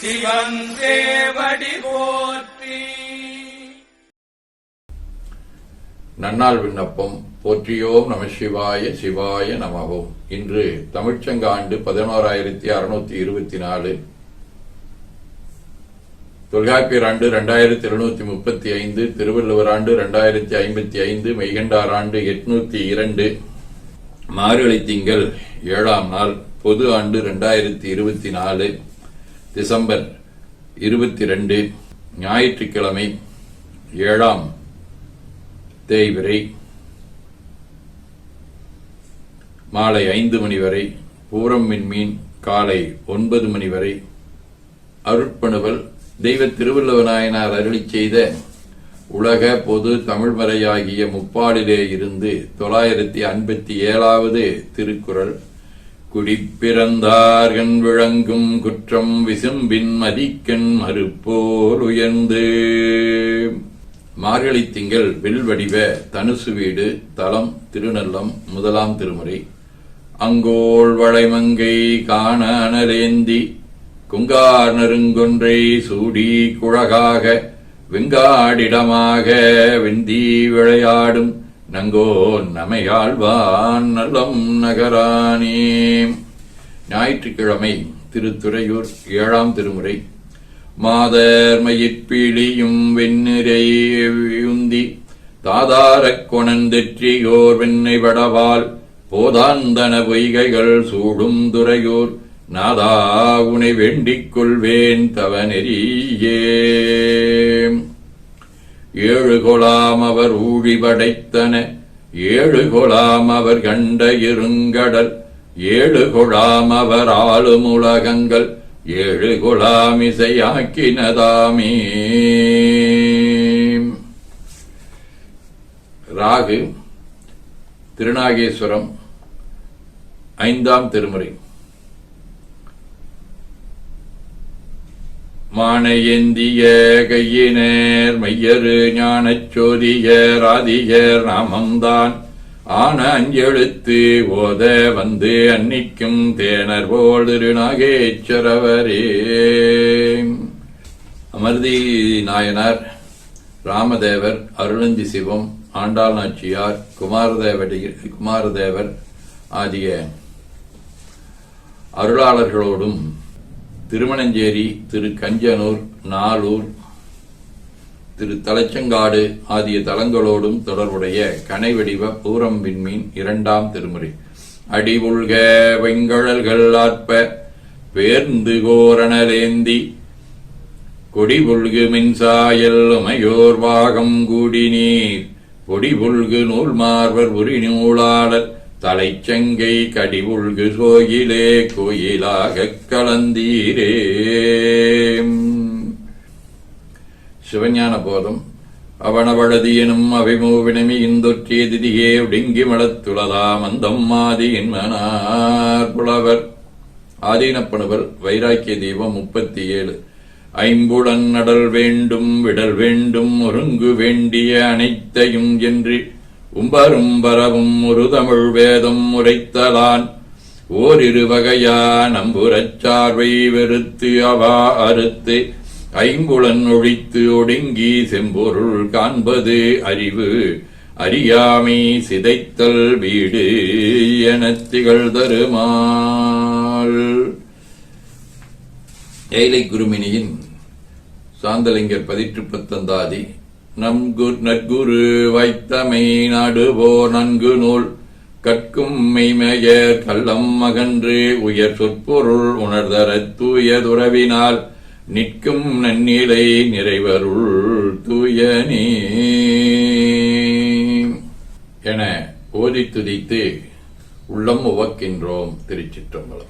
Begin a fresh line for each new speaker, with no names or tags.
சிவன் போற்றி.
நன்னாள் விண்ணப்பம் போற்றியோம் நம சிவாய சிவாய நமவோம் இன்று தமிழ்ச்சங்க ஆண்டு பதினோராயிரத்தி அறுநூத்தி இருபத்தி நாலு தொல்காப்பியர் ஆண்டு இரண்டாயிரத்தி இருநூத்தி முப்பத்தி ஐந்து திருவள்ளுவர் ஆண்டு இரண்டாயிரத்தி ஐம்பத்தி ஐந்து மெய்கண்டார் ஆண்டு எட்நூத்தி இரண்டு. மார்கழி திங்கள் ஏழாம் நாள் பொது ஆண்டு இரண்டாயிரத்தி இருபத்தி நாலு டிசம்பர் இருபத்தி ரெண்டு ஞாயிற்றுக்கிழமை ஏழாம் தேய்விரை மாலை ஐந்து மணி வரை பூரம் மின்மீன் காலை ஒன்பது மணி வரை அருட்பணுவல் தெய்வ திருவள்ளுவநாயனார் அருளி செய்த உலக பொது தமிழ்மறையாகிய முப்பாடிலே இருந்து தொள்ளாயிரத்தி ஐம்பத்தி ஏழாவது திருக்குறள் குடிப்பிறந்தார்கண் விளங்கும் குற்றம் விசும்பின் மதிக்கண் மறுப்போர் உயர்ந்து. மார்கழி திங்கள் வெல்வடிவ தனுசு வீடு தலம் திருநல்லம் முதலாம் திருமுறை. அங்கோள் வளைமங்கை காண அனலேந்தி குங்கார் நெருங்கொன்றை சூடி குழகாக வெங்காடிடமாக வெந்தி விளையாடும் நங்கோ நமையாழ்வான் நலம் நகரானே ஞாயிற்றுக்கிழமை திருத்துறையூர் ஏழாம் திருமுறை. மாதர்மயிற்பிழியும் வெண்ணிறையுந்தி தாதாரக் கொணந்தெற்றியோர் வெண்ணை வடவால் போதாந்தன பொய்கைகள் சூடும் துறையூர் நாதா உனை வேண்டிக் கொள்வேன் தவநெறியே. ஏழு கொலாம் அவர் ஊழி படைத்தன ஏழு கொலாம் அவர் கண்ட இருங்கடல் ஏழு கொழாம் அவர் ஆளும் உலகங்கள் ஏழு கொலாம் இசையாக்கினதாமே. ராகு திருநாகேஸ்வரம் ஐந்தாம் திருமுறை. மானையேந்திய கையினர் மையரு ஞானச் சோதியர் ஆதியர் நாமம்தான். ஆன அஞ்செழுத்து ஓத வந்து அன்னிக்கும் தேனர் போல் திருநாகேச்சரவரே அமர்தி நாயனார் ராமதேவர் அருளந்தி சிவம் ஆண்டாள் நாச்சியார் குமாரதேவடி குமாரதேவர் ஆகிய அருளாளர்களோடும் திருமணஞ்சேரி திரு கஞ்சனூர் நாளூர் திரு தலைச்சங்காடு ஆகிய தலங்களோடும் தொடர்புடைய கனைவடிவ பூரம் விண்மீன் இரண்டாம் திருமுறை. அடிவுள்க வெங்கழல்கள் ஆற்ப பேர்ந்து கோரணலேந்தி கொடிபுல்கு மின்சாயல் உமையோர் பாகம் கூடி நீர் கொடிபுல்கு நூல் மார்வர் உரி நூலாளர் தலைச்சங்கை கடிவுள்கு சோயிலே கோயிலாகக் கலந்தீரே. சிவஞான போதம் அவனவழதி எனும் அபிமூவினமி இந்தொற்றிய திதியே ஒடுங்கி மலத்துளதா மந்தம் மாதியின் மனார் புலவர். ஆதீனப்பணுவர் வைராக்கிய தீபம் முப்பத்தி ஏழு ஐம்புடன் நடல் வேண்டும் விடல் வேண்டும் ஒருங்கு வேண்டிய அனைத்தையும் என்று உம்பரும் பரவும் ஒரு தமிழ் வேதம் உரைத்தலான். ஓரிரு வகையான் அம்புரச் சார்வை வெறுத்து அவா அறுத்து ஐம்புலன் ஒழித்து ஒடுங்கி செம்பொருள் காண்பது அறிவு. அறியாமை சிதைத்தல் வீடு எனத் திகழ் தருமாள் ஏழை குருமினியின் சாந்தலிங்கர் பதிற்று பத்தந்தாதி நம்கு நற்குரு வைத்தமை நாடுவோ நன்கு நூல். கற்கும் மெய்மையர் கள்ளம் மகன்று உயர் சொற்பொருள் உணர்தரத் தூய துறவினால். நிற்கும் நன்னிலை நிறைவருள் தூயனே என ஓதி துதித்து உள்ளம் உவக்கின்றோம் திருச்சிற்றம்பலம்.